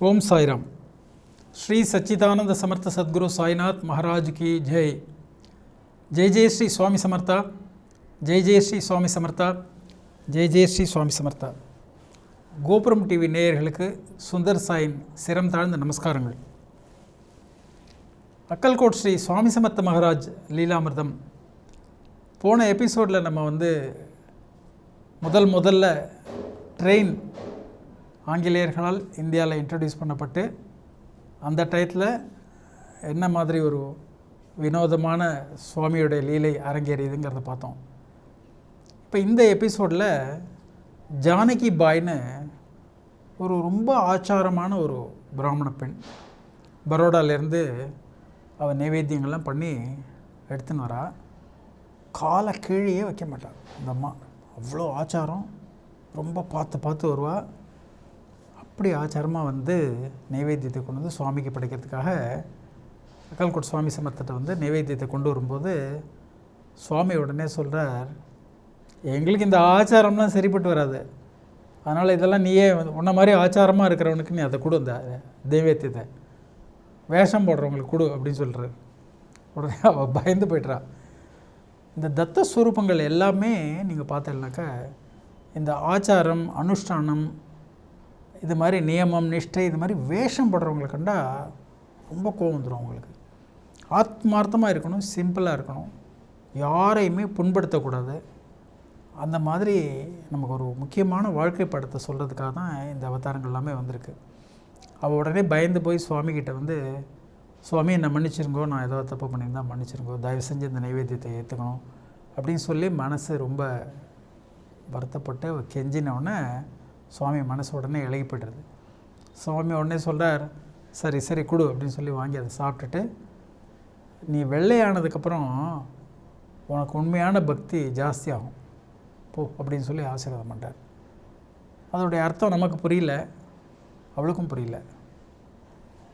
ஓம் சாய்ராம். ஸ்ரீ சச்சிதானந்த சமர்த்த சத்குரு சாய்நாத் மகாராஜ் கி ஜெய். ஜெய் ஜெய் ஸ்ரீ சுவாமி சமர்த்தா. ஜெய் ஜெய் ஸ்ரீ சுவாமி சமர்த்தா. ஜெய் ஜெய் ஸ்ரீ சுவாமி சமர்த்தா. கோபுரம் டிவி நேயர்களுக்கு சுந்தர் சாயின் சிரம் தாழ்ந்த நமஸ்காரங்கள். அக்கல்கோட் ஸ்ரீ சுவாமி சமர்த்த மகாராஜ் லீலாமிர்தம். போன எபிசோடில் நம்ம வந்து முதல் முதல்ல ட்ரெயின் ஆங்கிலேயர்களால் இந்தியாவில் இன்ட்ரடியூஸ் பண்ணப்பட்டு அந்த டயத்தில் என்ன மாதிரி ஒரு வினோதமான சுவாமியுடைய லீலை அரங்கேறியதுங்கிறத பார்த்தோம். இப்போ இந்த எபிசோடில் ஜானகி பாய்னு ஒரு ரொம்ப ஆச்சாரமான ஒரு பிராமண பெண் பரோடாலேருந்து அவள் நைவேத்தியங்கள்லாம் பண்ணி எடுத்துன்னு வரா. காலை கீழேயே வைக்க மாட்டாள் அந்த அம்மா அவ்வளோ ஆச்சாரம் ரொம்ப பார்த்து பார்த்து வருவாள் அப்படி ஆச்சாரமாக வந்து நைவேத்தியத்தை கொண்டு வந்து சுவாமிக்கு படைக்கிறதுக்காக அக்கல்கோட் சுவாமி சமர்த்தத்தை வந்து நைவேத்தியத்தை கொண்டு வரும்போது சுவாமி உடனே சொல்கிறார் எங்களுக்கு இந்த ஆச்சாரம்லாம் சரிப்பட்டு வராது. அதனால் இதெல்லாம் நீயே வந்து உன்ன மாதிரி ஆச்சாரமாக இருக்கிறவனுக்கு நீ அதை கொடு இந்த நைவேத்தியத்தை. வேஷம் போடுறவங்களுக்கு கொடு அப்படின்னு சொல்கிறார் உடனே அவள் பயந்து போய்ட்றா. இந்த தத்த ஸ்வரூபங்கள் எல்லாமே நீங்கள் பார்த்தீங்கன்னாக்கா இந்த ஆச்சாரம் அனுஷ்டானம் இது மாதிரி நியமம் நிஷ்டை இது மாதிரி வேஷம் போடுறவங்களை கண்டா ரொம்ப கோவம் வந்துடும் அவங்களுக்கு. ஆத்மார்த்தமாக இருக்கணும் சிம்பிளாக இருக்கணும். யாரையுமே புண்படுத்தக்கூடாது. அந்த மாதிரி நமக்கு ஒரு முக்கியமான வாழ்க்கை படத்தை சொல்கிறதுக்காக தான் இந்த அவதாரங்கள் எல்லாமே வந்திருக்கு. அவள் உடனே பயந்து போய் சுவாமிகிட்ட வந்து சுவாமி என்னை மன்னிச்சிருங்கோ நான் ஏதோ தப்பு பண்ணியிருந்தா மன்னிச்சிருங்கோ தயவு செஞ்சு இந்த நைவேத்தியத்தை ஏற்றுக்கணும் அப்படின்னு சொல்லி மனசு ரொம்ப வருத்தப்பட்டு கெஞ்சினவுடனே சுவாமி மனசு உடனே இலகி போய்டுறது சுவாமி உடனே சொல்கிறார் சரி சரி கொடு அப்படின்னு சொல்லி வாங்கி அதை சாப்பிட்டுட்டு நீ வெள்ளையானதுக்கப்புறம் உனக்கு உண்மையான பக்தி ஜாஸ்தியாகும் போ அப்படின்னு சொல்லி ஆசீர்வாதம் பண்ணுறார் அதோடைய அர்த்தம் நமக்கு புரியல அவளுக்கும் புரியல.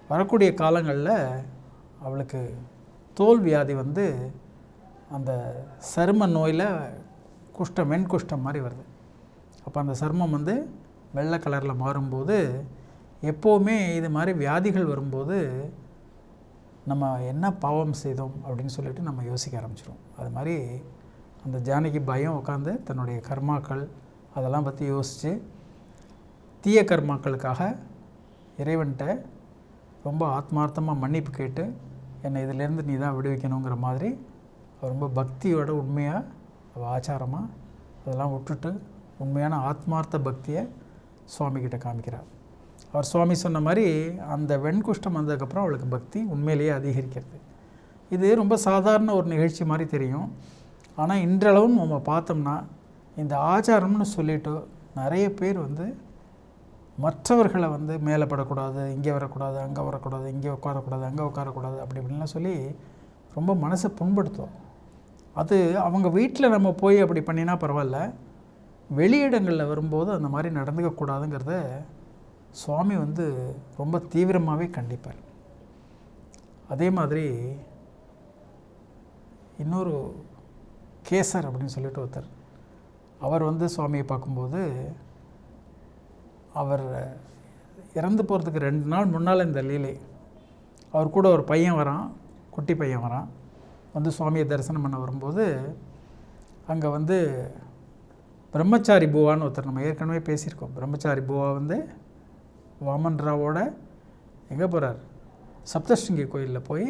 வரக்கூடிய காலங்களில் அவளுக்கு தோல் வியாதி வந்து அந்த சரும நோயில் குஷ்டம் வெண்குஷ்டம் மாதிரி வருது. அப்போ அந்த சருமம் வந்து வெள்ளை கலரில் மாறும்போது எப்போவுமே இது மாதிரி வியாதிகள் வரும்போது நம்ம என்ன பாவம் செய்தோம் அப்படின்னு சொல்லிட்டு நம்ம யோசிக்க ஆரம்பிச்சிடும் அது மாதிரி அந்த ஜானகி பயம் உட்காந்து தன்னுடைய கர்மாக்கள் அதெல்லாம் பற்றி யோசித்து தீய கர்மாக்களுக்காக இறைவன்கிட்ட ரொம்ப ஆத்மார்த்தமாக மன்னிப்பு கேட்டு என்னை இதிலேருந்து நீ தான் விடுவிக்கணுங்கிற மாதிரி ரொம்ப பக்தியோட உண்மையாக ஆச்சாரமாக அதெல்லாம் விட்டுட்டு உண்மையான ஆத்மார்த்த பக்தியை சுவாமிகிட்ட காமிக்கிறார். அவர் சுவாமி சொன்ன மாதிரி அந்த வெண்குஷ்டம் வந்ததுக்கப்புறம் அவளுக்கு பக்தி உண்மையிலேயே அதிகரிக்கிறது. இது ரொம்ப சாதாரண ஒரு நிகழ்ச்சி மாதிரி தெரியும். ஆனால் இன்றளவும் நம்ம பார்த்தோம்னா இந்த ஆச்சாரம்னு சொல்லிட்டு நிறைய பேர் வந்து மற்றவர்களை வந்து மேலே படக்கூடாது இங்கே வரக்கூடாது அங்கே வரக்கூடாது இங்கே உட்காரக்கூடாது அங்கே உட்காரக்கூடாது அப்படி இப்படின்லாம் சொல்லி ரொம்ப மனசை புண்படுத்தும். அது அவங்க வீட்டில் நம்ம போய் அப்படி பண்ணினா பரவாயில்ல. வெளியிடங்களில் வரும்போது அந்த மாதிரி நடந்துக்கக்கூடாதுங்கிறத சுவாமி வந்து ரொம்ப தீவிரமாகவே கண்டிப்பார். அதே மாதிரி இன்னொரு கேசர் அப்படின்னு சொல்லிட்டு ஒருத்தர் அவர் வந்து சுவாமியை பார்க்கும்போது அவர் இறந்து போகிறதுக்கு ரெண்டு நாள் முன்னால் இந்த லீலை அவர் கூட ஒரு பையன் வரான் குட்டி பையன் வரான் வந்து சுவாமியை தரிசனம் பண்ண வரும்போது அங்கே வந்து பிரம்மச்சாரி பூவான்னு ஒருத்தர் நம்ம ஏற்கனவே பேசியிருக்கோம். பிரம்மச்சாரி பூவா வந்து வாமன் ராவோட எங்கே போகிறார் சப்தஷ்ருங்கி கோயிலில் போய்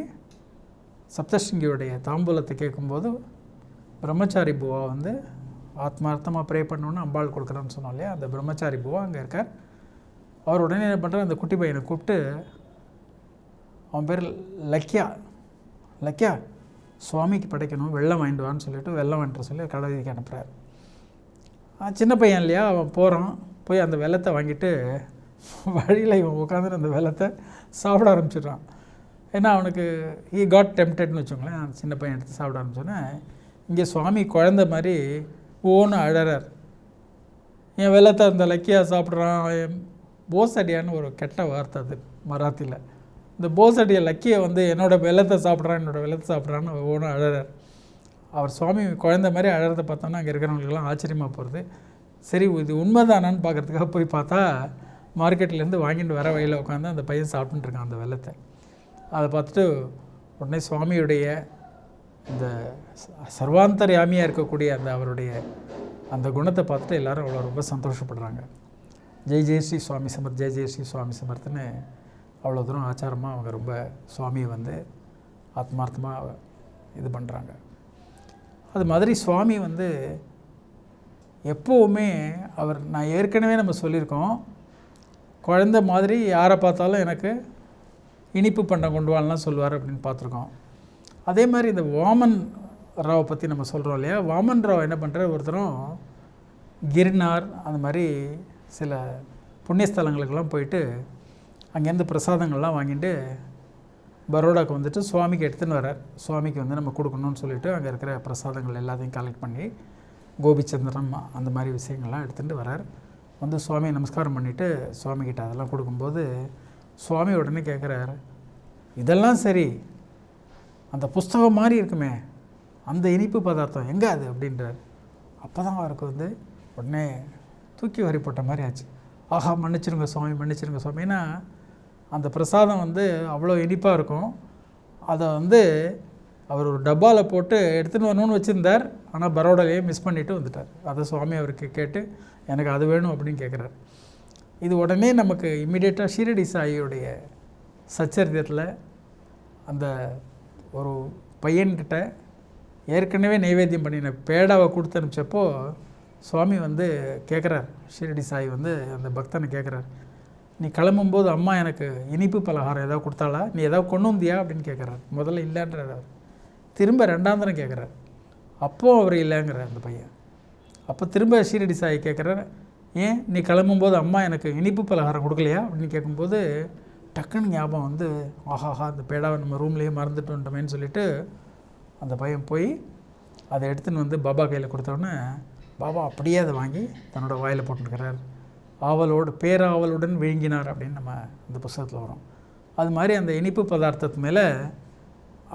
சப்தஷ்ருங்கியோடைய தாம்பூலத்தை கேட்கும்போது பிரம்மச்சாரி பூவா வந்து ஆத்மார்த்தமாக ப்ரே பண்ணோன்னு அம்பாள் கொடுக்குறான்னு சொன்னோம் இல்லையா? அந்த பிரம்மச்சாரி பூவா அங்கே இருக்கார். அவர் உடனே என்ன பண்ணுறார் அந்த குட்டி பையனை கூப்பிட்டு அவன் பேர் லக்கியா. லக்கியா சுவாமிக்கு படைக்கணும் வெள்ளம் வாங்கிட்டு வான்னு சொல்லிட்டு வெள்ளம் வாங்கிட்டு சொல்லி கடவுளுக்கு அனுப்புகிறார் சின்ன பையன் இல்லையா? அவன் போகிறான் போய் அந்த வெள்ளத்தை வாங்கிட்டு வழியில் இவன் உட்காந்துட்டு அந்த வெள்ளத்தை சாப்பிட ஆரம்பிச்சிடுறான். ஏன்னா அவனுக்கு ஈ காட் டெம்டட்னு வச்சுக்கோங்களேன். அந்த சின்ன பையன் எடுத்து சாப்பிட ஆரம்பிச்சோன்னே இங்கே சுவாமி குழந்த மாதிரி ஓன்னு அழறார். என் வெள்ளத்தை அந்த லக்கியாக சாப்பிட்றான். போசடியான்னு ஒரு கெட்ட வார்த்தை அது மராத்தியில் இந்த போசடியை லக்கியை வந்து என்னோடய வெள்ளத்தை சாப்பிட்றான் என்னோடய வெள்ளத்தை சாப்பிட்றான்னு ஒவ்வொன்றும் அழறார். அவர் சுவாமி குழந்த மாதிரி அழகிறத பார்த்தோன்னா அங்கே இருக்கிறவங்களுக்கெல்லாம் ஆச்சரியமாக போகிறது சரி இது உண்மைதானான்னு பார்க்குறதுக்காக போய் பார்த்தா மார்க்கெட்லேருந்து வாங்கிட்டு வர வழியில் உட்காந்து அந்த பையன் சாப்பிட்டுருக்கான் அந்த வெள்ளத்தை. அதை பார்த்துட்டு உடனே சுவாமியுடைய இந்த சர்வாந்தரியாமியாக இருக்கக்கூடிய அந்த அவருடைய அந்த குணத்தை பார்த்துட்டு எல்லாரும் அவ்வளோ ரொம்ப சந்தோஷப்படுறாங்க. ஜெய் ஜெய் ஸ்ரீ சுவாமி சமர்த் ஜெய் ஜெய் ஸ்ரீ சுவாமி சமர்த்துன்னு அவ்வளோ தூரம் ஆச்சாரமாக அவங்க ரொம்ப சுவாமியை வந்து ஆத்மார்த்தமாக இது பண்ணுறாங்க அது மாதிரி சுவாமி வந்து எப்போவுமே அவர் நான் ஏற்கனவே நம்ம சொல்லியிருக்கோம் குழந்த மாதிரி யாரை பார்த்தாலும் எனக்கு இனிப்பு பண்ண கொண்டு வாழலாம் சொல்லுவார் அப்படின்னு பார்த்துருக்கோம். அதே மாதிரி இந்த வாமன் ராவை பற்றி நம்ம சொல்கிறோம் இல்லையா? வாமன் ராவ் என்ன பண்ணுற ஒருத்தரும் கிரினார் அந்த மாதிரி சில புண்ணியஸ்தலங்களுக்கெல்லாம் போயிட்டு அங்கேருந்து பிரசாதங்கள்லாம் வாங்கிட்டு பரோடாக்கு வந்துட்டு சுவாமிக்கு எடுத்துன்னு வரார் சுவாமிக்கு வந்து நம்ம கொடுக்கணும்னு சொல்லிட்டு அங்கே இருக்கிற பிரசாதங்கள் எல்லாத்தையும் கலெக்ட் பண்ணி கோபிச்சந்திரம் அந்த மாதிரி விஷயங்கள்லாம் எடுத்துகிட்டு வரார் வந்து சுவாமியை நமஸ்காரம் பண்ணிவிட்டு சுவாமிகிட்ட அதெல்லாம் கொடுக்கும்போது சுவாமி உடனே கேட்குறாரு இதெல்லாம் சரி. அந்த புஸ்தகம் மாதிரி இருக்குமே. அந்த இனிப்பு பதார்த்தம் எங்கே அது? அப்படின்றார். அப்போ தான் அவருக்கு வந்து உடனே தூக்கி வரி போட்ட மாதிரி ஆச்சு. ஆஹா மன்னிச்சிருங்க சுவாமி மன்னிச்சிருங்க சுவாமின்னா அந்த பிரசாதம் வந்து அவ்வளோ இனிப்பாக இருக்கும். அதை வந்து அவர் ஒரு டப்பாவில் போட்டு எடுத்துன்னு வரணும்னு வச்சுருந்தார். ஆனால் பரோடாலேயே மிஸ் பண்ணிவிட்டு வந்துட்டார். அதை சுவாமி அவருக்கு கேட்டு எனக்கு அது வேணும் அப்படின்னு கேட்குறாரு இது உடனே நமக்கு இம்மிடியேட்டாக ஷீரடி சாயியுடைய சச்சரித்திரத்தில் அந்த ஒரு பையன்கிட்ட ஏற்கனவே நைவேத்தியம் பண்ணின பேடாவை கொடுத்து அனுப்பிச்சப்போ சுவாமி வந்து கேட்குறார் ஷீரடி சாய் வந்து அந்த பக்தனை கேட்குறார் நீ கிளம்பும்போது அம்மா எனக்கு இனிப்பு பலகாரம் ஏதாவது கொடுத்தாளா? நீ ஏதாவது கொண்டு வந்தியா? அப்படின்னு கேட்குறாரு. முதல்ல இல்லைன்றார். திரும்ப ரெண்டாம் தரம் கேட்குறார். அப்போ அவர் இல்லைங்கிறார் அந்த பையன். அப்போ திரும்ப ஷீரடி சாயி கேட்குறார். ஏன்? நீ கிளம்பும்போது அம்மா எனக்கு இனிப்பு பலகாரம் கொடுக்கலையா? அப்படின்னு கேட்கும்போது டக்குன்னு ஞாபகம் வந்து ஆஹாஹா அந்த பேடாவை நம்ம ரூம்லேயே மறந்துட்டு வந்துட்டோமேன்னு சொல்லிட்டு அந்த பையன் போய் அதை எடுத்துன்னு வந்து பாபா கையில் கொடுத்தோடனே பாபா அப்படியே அதை வாங்கி தன்னோட வாயில் போட்டுருக்கிறார். ஆவலோடு பேராவலுடன் விழுங்கினார் அப்படின்னு நம்ம இந்த புஸ்தகத்தில் வரும். அது மாதிரி அந்த இனிப்பு பதார்த்தத்து மேலே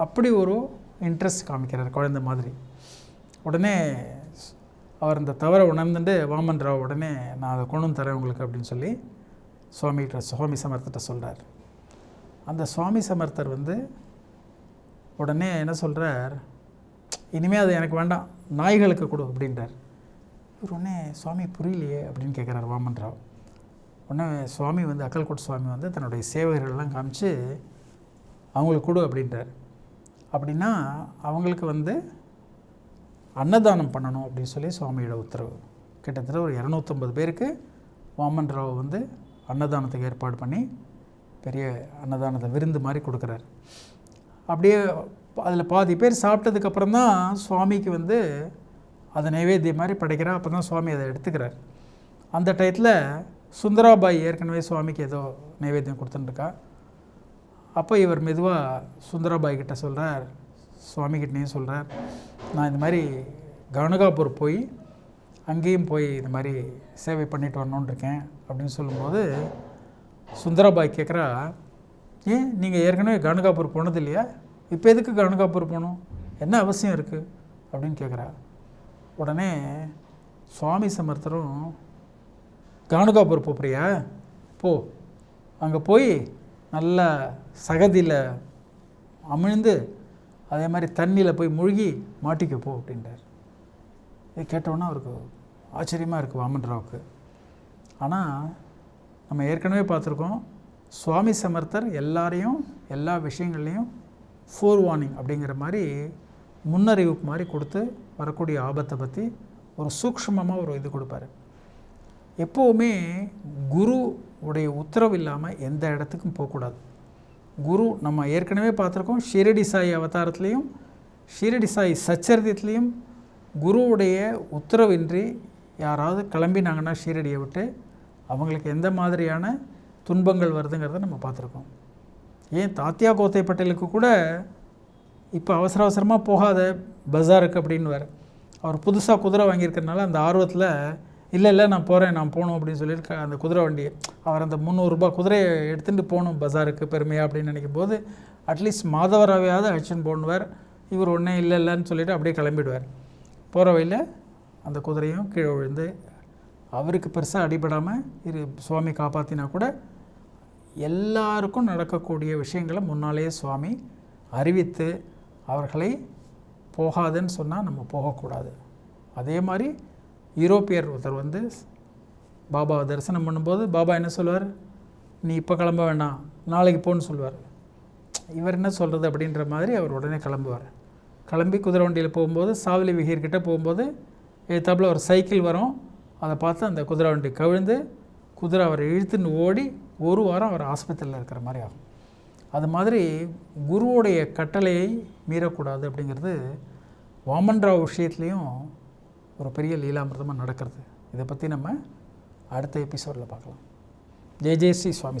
அப்படி ஒரு இன்ட்ரெஸ்ட் காமிக்கிறார் குழந்தை மாதிரி. உடனே அவர் இந்த தவறை உணர்ந்துட்டு வாமன் ராவ் உடனே நான் அதை கொண்டு தரேன் உங்களுக்கு அப்படின்னு சொல்லி சுவாமிகிட்ட சுவாமி சமர்த்திட்ட சொல்கிறார் அந்த சுவாமி சமர்த்தர் வந்து உடனே என்ன சொல்கிறார் இனிமேல் அது எனக்கு வேண்டாம். நாய்களுக்கு கொடு அப்படின்றார். இவர் உடனே சுவாமி புரியலையே அப்படின்னு கேட்குறாரு வாமன் ராவ் உடனே சுவாமி வந்து அக்கல்கோட் சுவாமி வந்து தன்னுடைய சேவகர்கள்லாம் காமிச்சு அவங்களுக்கு கொடு அப்படின்றார். அப்படின்னா அவங்களுக்கு வந்து அன்னதானம் பண்ணணும் அப்படின்னு சொல்லி சுவாமியோட உத்தரவு. கிட்டத்தட்ட ஒரு இரநூத்தம்பது பேருக்கு வாமன் ராவ் வந்து அன்னதானத்துக்கு ஏற்பாடு பண்ணி பெரிய அன்னதானத்தை விருந்து மாதிரி கொடுக்குறாரு. அப்படியே அதில் பாதி பேர் சாப்பிட்டதுக்கப்புறம் தான் சுவாமிக்கு வந்து அதை நைவேத்தியம் மாதிரி படைக்கிறா அப்போ தான் சுவாமி அதை எடுத்துக்கிறார். அந்த டயத்தில் சுந்தராபாய் ஏற்கனவே சுவாமிக்கு ஏதோ நைவேத்தியம் கொடுத்துட்டுருக்கா. அப்போ இவர் மெதுவாக சுந்தராபாய் கிட்ட சொல்கிறார் சுவாமிகிட்டேயும் சொல்கிறார் நான் இந்த மாதிரி கவனகாபூர் போய் அங்கேயும் போய் இந்த மாதிரி சேவை பண்ணிட்டு வரணுன்னு இருக்கேன் அப்படின்னு சொல்லும்போது சுந்தராபாய் கேட்குறா ஏன் நீங்கள் ஏற்கனவே கவனகாபூர் போனது இல்லையா? இப்போ எதுக்கு கவனகாபூர் போகணும்? என்ன அவசியம் இருக்குது அப்படின்னு கேட்குறா உடனே சுவாமி சமர்த்தரும் கானுகாபுரம் போறியா? போ. அங்கே போய் நல்லா சகதியில் அமிழ்ந்து அதே மாதிரி தண்ணியில் போய் மூழ்கி மாட்டிக்க போ அப்படின்றார். இது கேட்டோன்னா அவருக்கு ஆச்சரியமாக இருக்குது வாமன் ராவுக்கு ஆனால் நம்ம ஏற்கனவே பார்த்துருக்கோம் சுவாமி சமர்த்தர் எல்லாரையும் எல்லா விஷயங்கள்லையும் ஃபோர் வார்னிங் அப்படிங்கிற மாதிரி முன்னறிவிப்பு மாதிரி கொடுத்து வரக்கூடிய ஆபத்தை பற்றி ஒரு சூக்ஷமமாக ஒரு இது கொடுப்பாரு. எப்போவுமே குரு உடைய உத்தரவு இல்லாமல் எந்த இடத்துக்கும் போகக்கூடாது குரு நம்ம ஏற்கனவே பார்த்துருக்கோம் ஷீரடி சாய் அவதாரத்துலேயும் ஷீரடி சாய் சச்சரித்திலையும் குருவுடைய உத்தரவின்றி யாராவது கிளம்பினாங்கன்னா ஷீரடியை விட்டு அவங்களுக்கு எந்த மாதிரியான துன்பங்கள் வருதுங்கிறத நம்ம பார்த்துருக்கோம். ஏன் தாத்தியா கோத்தை பட்டேலுக்கு கூட இப்போ அவசர அவசரமாக போகாத பஜாருக்கு அப்படின்னு வேறு அவர் புதுசாக குதிரை வாங்கியிருக்கறனால அந்த ஆர்வத்தில் இல்லை இல்லை நான் போகிறேன் நான் போகணும் அப்படின்னு சொல்லிட்டு அந்த குதிரை வண்டியை அவர் அந்த முந்நூறுரூபா குதிரையை எடுத்துகிட்டு போகணும் பஜாருக்கு பெருமையாக அப்படின்னு நினைக்கும் போது அட்லீஸ்ட் மாதவராவையாவது அழைச்சின்னு போடுவார் இவர் ஒன்றே இல்லை இல்லைன்னு சொல்லிவிட்டு அப்படியே கிளம்பிடுவார். போகிற வழியில் அந்த குதிரையும் கீழே விழுந்து அவருக்கு பெருசாக அடிபடாமல் இரு சுவாமி காப்பாற்றினா கூட எல்லாருக்கும் நடக்கக்கூடிய விஷயங்களை முன்னாலேயே சுவாமி அறிவித்து அவர்களை போகாதுன்னு சொன்னால் நம்ம போகக்கூடாது. அதே மாதிரி யூரோப்பியர் ஒருத்தர் வந்து பாபாவை தரிசனம் பண்ணும்போது பாபா என்ன சொல்லுவார்? நீ இப்போ கிளம்ப வேண்டாம் நாளைக்கு போன்னு சொல்லுவார். இவர் என்ன சொல்கிறது அப்படின்ற மாதிரி அவர் உடனே கிளம்புவார். கிளம்பி குதிரை வண்டியில் போகும்போது சாவலி விகீர்கிட்ட போகும்போது எதிர்த்தாப்புல ஒரு சைக்கிள் வரும். அதை பார்த்து அந்த குதிரை வண்டி கவிழ்ந்து குதிரை அவரை இழுத்துன்னு ஓடி ஒரு வாரம் அவர் ஆஸ்பத்திரியில் இருக்கிற மாதிரி ஆகும். அது மாதிரி குருவுடைய கட்டளையை மீறக்கூடாது அப்படிங்கிறது வாமன்ராவ் விஷயத்துலேயும் ஒரு பெரிய லீலாமிர்தமாக நடக்கிறது. இதை பற்றி நம்ம அடுத்த எபிசோடில் பார்க்கலாம். ஜெய் ஜெய் ஸ்ரீ சுவாமி.